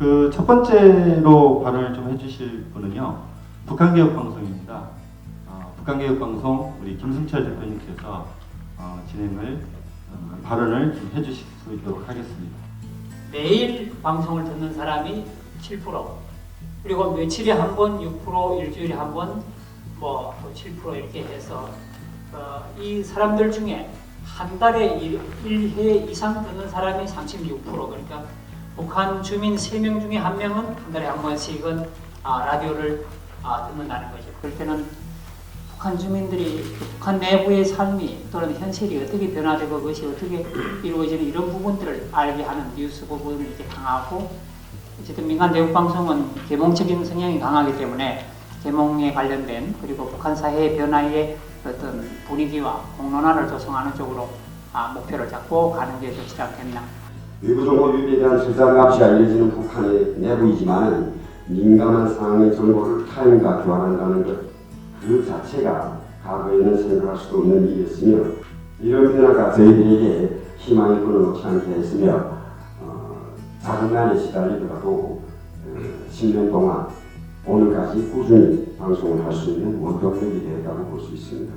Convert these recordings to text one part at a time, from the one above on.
그 첫 번째로 발언을 좀 해주실 분은요 북한개혁방송입니다. 어, 북한개혁방송 우리 김승철 대표님께서 어, 진행을 어, 발언을 좀 해주실 수 있도록 하겠습니다. 매일 방송을 듣는 사람이 7% 그리고 며칠에 한 번 6% 일주일에 한 번 뭐 7% 이렇게 해서 어, 이 사람들 중에 한 달에 1, 회 이상 듣는 사람이 36% 그러니까 북한 주민 3명 중에 한 명은 한 달에 한 번씩은 아, 라디오를 아, 듣는다는 거죠. 그럴 때는 북한 주민들이 북한 내부의 삶이 또는 현실이 어떻게 변화되고 그것이 어떻게 이루어지는 이런 부분들을 알게 하는 뉴스 부분이 이렇게 강하고 어쨌든 민간 대북 방송은 계몽적인 성향이 강하기 때문에 계몽에 관련된 그리고 북한 사회의 변화의 어떤 분위기와 공론화를 조성하는 쪽으로 아, 목표를 잡고 가는 게 좋지 않겠나. 외부 정보 유입에 대한 수사 값이 알려지는 북한의 내부이지만 민감한 상황의 정보를 타인과 교환한다는 것 그 자체가 과거에는 생각할 수도 없는 일이었으며 이런 변화가 저희들에게 희망의 불을 놓지 않게 했으며 어, 자금난에 시달리더라도 어, 10년 동안 오늘까지 꾸준히 방송을 할 수 있는 원동력이 되었다고 볼 수 있습니다.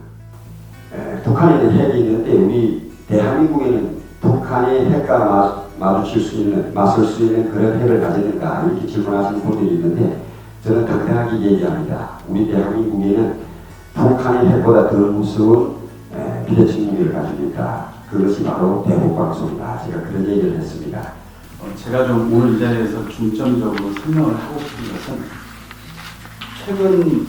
에, 북한에는 핵이 있는데 우리 대한민국에는 북한의 핵과 마, 마주칠 수 있는, 맞설 수 있는 그런 핵을 가지는가 이렇게 질문하시는 분들이 있는데 저는 당당하게 얘기합니다. 우리 대한민국에는 북한의 핵보다 더 무서운 에, 비대칭 무기를 가지고 있다. 그것이 바로 대북방송이다. 제가 그런 얘기를 했습니다. 어, 제가 좀 오늘 이 자리에서 중점적으로 설명을 하고 싶은 것은 최근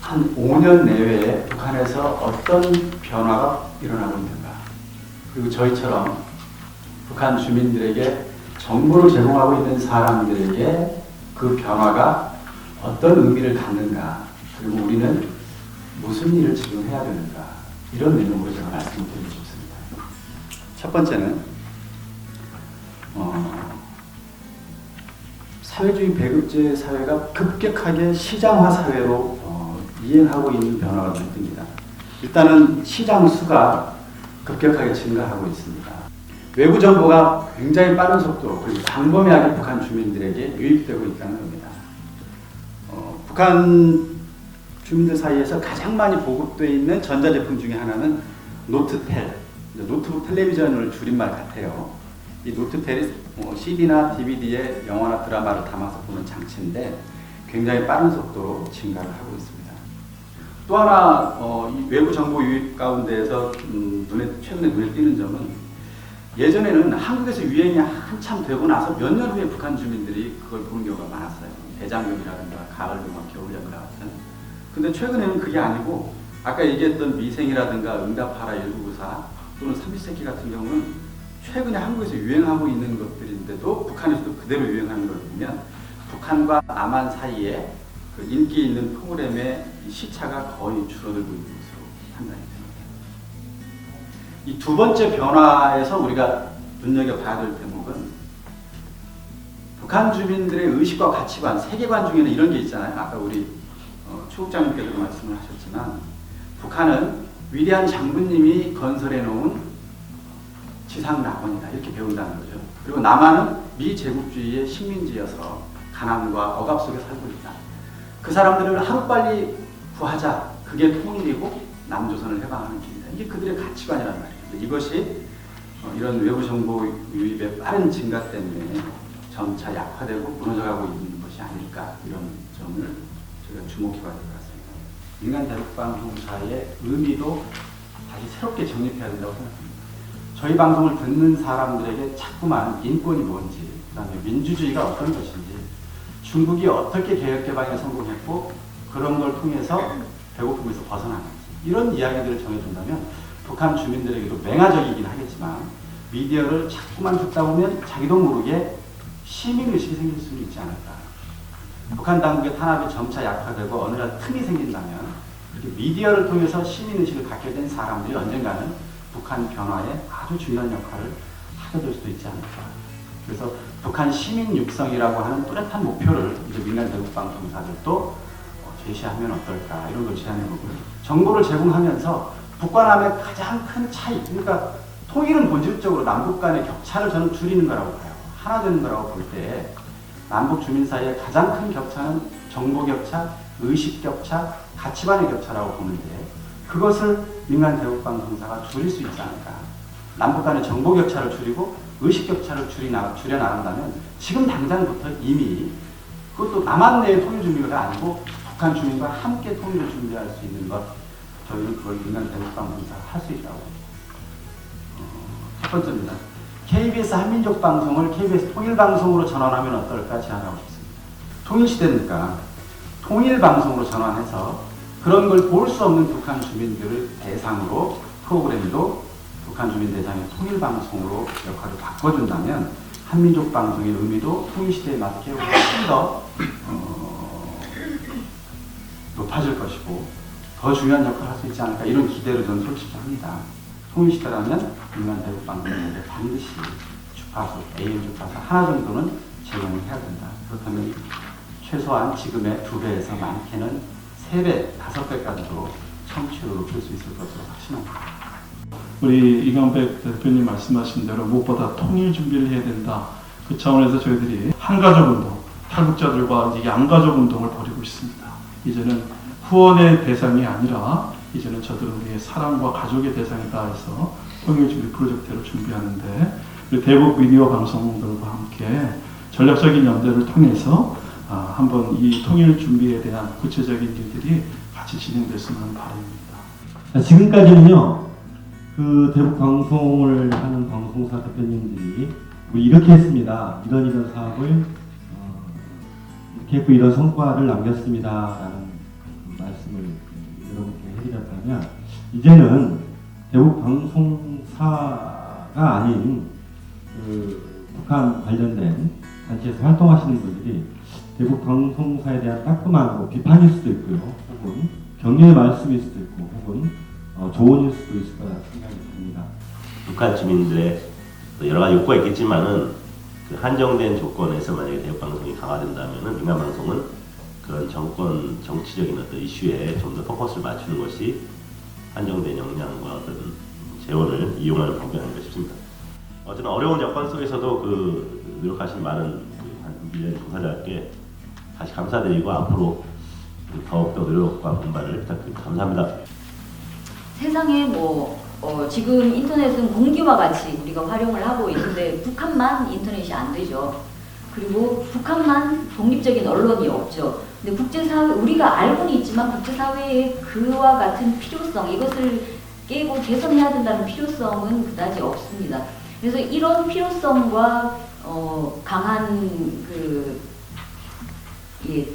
한 5년 내외에 북한에서 어떤 변화가 일어나고 있는가 그리고 저희처럼 북한 주민들에게 정보를 제공하고 있는 사람들에게 그 변화가 어떤 의미를 갖는가 그리고 우리는 무슨 일을 지금 해야 되는가 이런 내용으로 제가 말씀을 드리고 싶습니다. 첫 번째는 어, 사회주의 배급제 사회가 급격하게 시장화 사회로 어, 이행하고 있는 변화가 눈에 띕니다. 일단은 시장 수가 급격하게 증가하고 있습니다. 외부 정보가 굉장히 빠른 속도로 그리고 광범위하게 북한 주민들에게 유입되고 있다는 겁니다. 어, 북한 주민들 사이에서 가장 많이 보급되어 있는 전자제품 중에 하나는 노트텔, 노트북 텔레비전을 줄임말 같아요. 이 노트텔이 뭐 CD나 DVD에 영화나 드라마를 담아서 보는 장치인데 굉장히 빠른 속도로 증가를 하고 있습니다. 또 하나 어, 이 외부 정보 유입 가운데에서 음, 눈에 최근에 눈에 띄는 점은 예전에는 한국에서 유행이 한참 되고 나서 몇 년 후에 북한 주민들이 그걸 보는 경우가 많았어요. 대장금이라든가 가을등화, 겨울연가 같은. 근데 최근에는 그게 아니고 아까 얘기했던 미생이라든가 응답하라 1994 또는 삼시세끼 같은 경우는 최근에 한국에서 유행하고 있는 것들인데도 북한에서도 그대로 유행하는 걸 보면 북한과 남한 사이에 그 인기 있는 프로그램의 이 시차가 거의 줄어들고 있는 것으로 판단이 됩니다. 이 두 번째 변화에서 우리가 눈여겨봐야 될 대목은 북한 주민들의 의식과 가치관, 세계관 중에는 이런 게 있잖아요. 아까 우리 어, 추국장님께서도 말씀을 하셨지만 북한은 위대한 장군님이 건설해 놓은 지상 낙원이다 이렇게 배운다는 거죠. 그리고 남한은 미 제국주의의 식민지여서 가난과 억압 속에 살고 있다. 그 사람들을 하루빨리 구하자. 그게 통일이고 남조선을 해방하는 길 이게 그들의 가치관이란 말이에요. 이것이 어, 이런 외부 정보 유입의 빠른 증가 때문에 점차 약화되고 무너져가고 있는 것이 아닐까 이런 점을 저희가 주목해봐야 될 것 같습니다. 민간 대북방송사의 의미도 다시 새롭게 정립해야 된다고 생각합니다. 저희 방송을 듣는 사람들에게 자꾸만 인권이 뭔지, 그 다음에 민주주의가 어떤 것인지, 중국이 어떻게 개혁개방에 성공했고 그런 걸 통해서 배고픔에서 벗어나는지 이런 이야기들을 전해준다면 북한 주민들에게도 맹아적이긴 하겠지만 미디어를 자꾸만 듣다 보면 자기도 모르게 시민의식이 생길 수는 있지 않을까. 북한 당국의 탄압이 점차 약화되고 어느 날 틈이 생긴다면 이렇게 미디어를 통해서 시민의식을 갖게 된 사람들이 언젠가는 북한 변화에 아주 중요한 역할을 하게 될 수도 있지 않을까. 그래서 북한 시민 육성이라고 하는 뚜렷한 목표를 이제 민간 대북 방송사들도 어, 제시하면 어떨까 이런 걸 제안해 보고 정보를 제공하면서 북과 남의 가장 큰 차이 그러니까 통일은 본질적으로 남북 간의 격차를 저는 줄이는 거라고 봐요. 하나 되는 거라고 볼 때 남북 주민 사이의 가장 큰 격차는 정보 격차, 의식 격차, 가치관의 격차라고 보는데 그것을 민간 대북 방송사가 줄일 수 있지 않을까? 남북 간의 정보 격차를 줄이고 의식 격차를 줄이 나, 줄여 나간다면 지금 당장부터 이미 그것도 남한 내의 통일 준비가 아니고 북한 주민과 함께 통일을 준비할 수 있는 것 저희는 그걸 민간 대북 방송사가 할수 있다고 어, 첫 번째입니다. KBS 한민족 방송을 KBS 통일 방송으로 전환하면 어떨까 제안하고 싶습니다. 통일 시대니까 통일 방송으로 전환해서 그런 걸 볼 수 없는 북한 주민들을 대상으로 프로그램도 북한 주민 대상의 통일 방송으로 역할을 바꿔준다면 한민족 방송의 의미도 통일 시대에 맞게 훨씬 더 어, 높아질 것이고 더 중요한 역할을 할 수 있지 않을까 이런 기대를 저는 솔직히 합니다. 통일 시대라면 민간 대북 방송국에 반드시 주파수, AM 주파수 하나 정도는 제공을 해야 된다. 그렇다면 최소한 지금의 두 배에서 많게는 세 배, 다섯 배까지도 청취율을 높일 수 있을 것으로 확신합니다. 우리 이광백 대표님 말씀하신 대로 무엇보다 통일 준비를 해야 된다. 그 차원에서 저희들이 한가족 운동, 탈북자들과 양가족 운동을 벌이고 있습니다. 이제는 후원의 대상이 아니라 이제는 저들은 우리의 사랑과 가족의 대상이다 해서 통일 준비 프로젝트를 준비하는데 대북 미디어 방송들과 함께 전략적인 연대를 통해서 아, 한번 이 통일 준비에 대한 구체적인 일들이 같이 진행됐으면 바람입니다. 자, 지금까지는요, 그 대북 방송을 하는 방송사 대표님들이 뭐 이렇게 했습니다. 이런 이런 사업을 어, 했고 이런 성과를 남겼습니다라는 그 말씀을 여러분께 해드렸다면 이제는 대북 방송사가 아닌 그 북한 관련된 단체에서 활동하시는 분들이 대북 방송사에 대한 따끔한 뭐 비판일 수도 있고요, 혹은 격려의 말씀일 수도 있고, 혹은 어, 조언일 수도 있을 거라 생각이 듭니다. 북한 주민들의 또 여러 가지 욕구가 있겠지만은 그 한정된 조건에서 만약에 대북 방송이 강화된다면은 민간 방송은 그런 정권 정치적인 어떤 이슈에 좀 더 포커스를 맞추는 것이 한정된 역량과 어떤 재원을 이용하는 방법이 아닌가 싶습니다. 어쨌든 어려운 여건 속에서도 그 노력하신 많은 그한 밀리언 종사자께 다시 감사드리고 앞으로 더욱더 노력과 분발을 부탁드립니다. 감사합니다. 세상에 뭐 어, 지금 인터넷은 공기와 같이 우리가 활용을 하고 있는데 북한만 인터넷이 안 되죠. 그리고 북한만 독립적인 언론이 없죠. 근데 국제사회 우리가 알고는 있지만 국제사회의 그와 같은 필요성 이것을 깨고 개선해야 된다는 필요성은 그다지 없습니다. 그래서 이런 필요성과 어, 강한 그 예,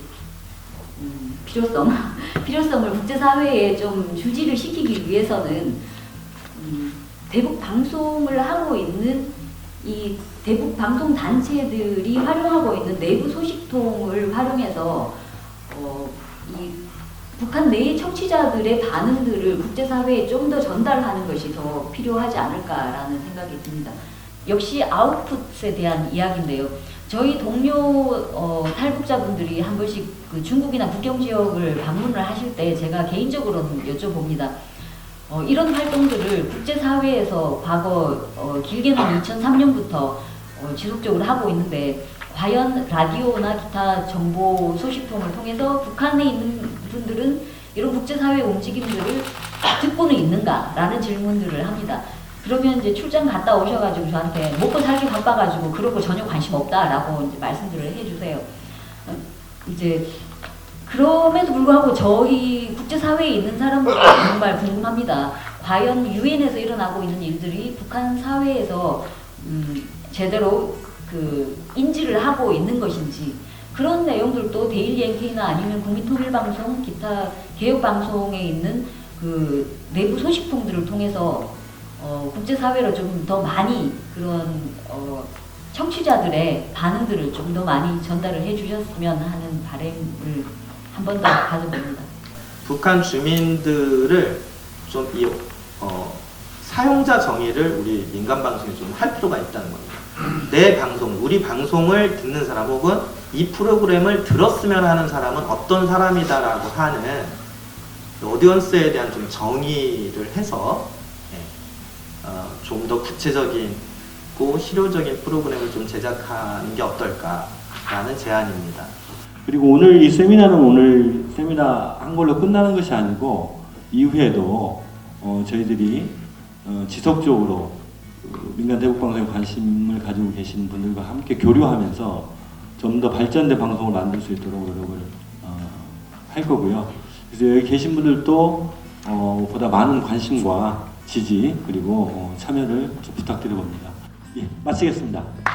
음, 필요성 필요성을 국제사회에 좀 주지를 시키기 위해서는 음, 대북 방송을 하고 있는 이 대북 방송 단체들이 활용하고 있는 내부 소식통을 활용해서 어, 이 북한 내의 청취자들의 반응들을 국제사회에 좀 더 전달하는 것이 더 필요하지 않을까라는 생각이 듭니다. 역시 아웃풋에 대한 이야기인데요. 저희 동료 어, 탈북자분들이 한 번씩 그 중국이나 국경 지역을 방문을 하실 때 제가 개인적으로는 여쭤봅니다. 어, 이런 활동들을 국제사회에서 과거 어, 길게는 2003년부터 어, 지속적으로 하고 있는데 과연 라디오나 기타 정보 소식통을 통해서 북한에 있는 분들은 이런 국제사회 움직임들을 듣고는 있는가라는 질문들을 합니다. 그러면 이제 출장 갔다 오셔가지고 저한테 먹고 살기 바빠가지고 거 전혀 관심 없다라고 이제 말씀들을 해주세요. 어, 이제 그럼에도 불구하고 저희 국제사회에 있는 사람들은 정말 궁금합니다. 과연 유엔에서 일어나고 있는 일들이 북한 사회에서 음, 제대로 그 인지를 하고 있는 것인지 그런 내용들도 데일리 NK나 아니면 국민통일방송, 기타 개혁방송에 있는 그 내부 소식통들을 통해서 어, 국제사회로 좀 더 많이 그런 어, 청취자들의 반응들을 좀 더 많이 전달을 해주셨으면 하는 바람을 한 번 더 가져봅니다. 북한 주민들을 좀이 어, 사용자 정의를 우리 민간 방송에 좀 할 필요가 있다는 겁니다. 내 방송, 우리 방송을 듣는 사람 혹은 이 프로그램을 들었으면 하는 사람은 어떤 사람이다라고 하는 오디언스에 대한 좀 정의를 해서 어, 좀더 구체적이고 실효적인 프로그램을 좀 제작하는 게 어떨까 라는 제안입니다. 그리고 오늘 이 세미나는 오늘 세미나 한 걸로 끝나는 것이 아니고 이후에도 어, 저희들이 어, 지속적으로 그 민간 대북 방송에 관심을 가지고 계시는 분들과 함께 교류하면서 좀 더 발전된 방송을 만들 수 있도록 노력을 어, 할 거고요. 그래서 여기 계신 분들도 어, 보다 많은 관심과 지지 그리고 어, 참여를 좀 부탁드려봅니다. 예, 마치겠습니다.